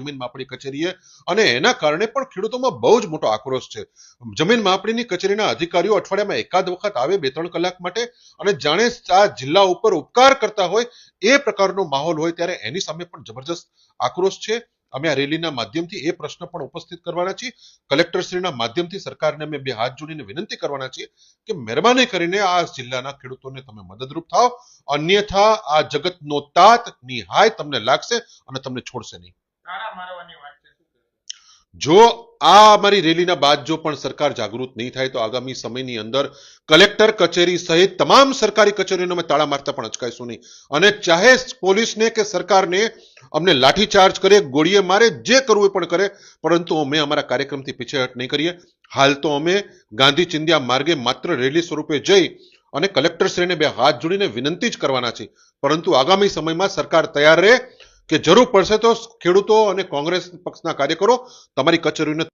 જમીન માપણી કચેરીએ અને એના કારણે પણ ખેડૂતોમાં બહુ જ મોટો આક્રોશ છે. જમીન માપણીની કચેરીના અધિકારીઓ અઠવાડિયામાં એકાદ વખત આવે બે ત્રણ કલાક માટે અને જાણે આ જિલ્લા ઉપર ઉપકાર કરતા હોય એ પ્રકારનો માહોલ હોય ત્યારે એની સામે પણ જબરજસ્ત આક્રોશ છે. અમે આ રેલીના માધ્યમથી એ પ્રશ્ન પણ ઉપસ્થિત કરવાના છીએ. કલેક્ટરશ્રીના માધ્યમથી સરકારને અમે બે હાથ જોડીને વિનંતી કરવાના છીએ કે મહેરબાની કરીને આ જિલ્લાના ખેડૂતોને તમે મદદરૂપ થાઓ અન્યથા આ જગતનો તાત નિહાય તમને લાગશે અને તમને છોડશે નહીં. જો આ અમારી રેલીના બાદ જો પણ સરકાર જાગૃત નહીં થાય તો આગામી સમયની અંદર કલેક્ટર કચેરી સહિત તમામ સરકારી કચેરીઓને અમે તાળા મારતા પણ અચકાઈશું નહીં. અને ચાહે પોલીસને કે સરકારને અમને લાઠીચાર્જ કરે, ગોળીએ મારે, જે કરવું એ પણ કરે, પરંતુ અમે અમારા કાર્યક્રમથી પીછેહટ નહીં કરીએ. હાલ તો અમે ગાંધી ચિંધ્યા માર્ગે માત્ર રેલી સ્વરૂપે જઈ અને કલેક્ટરશ્રીને બે હાથ જોડીને વિનંતી જ કરવાના છે પરંતુ આગામી સમયમાં સરકાર તૈયાર રહે કે જરૂર પડશે તો ખેડૂતો અને કોંગ્રેસ પક્ષના કાર્યકરો તમારી કચેરીઓને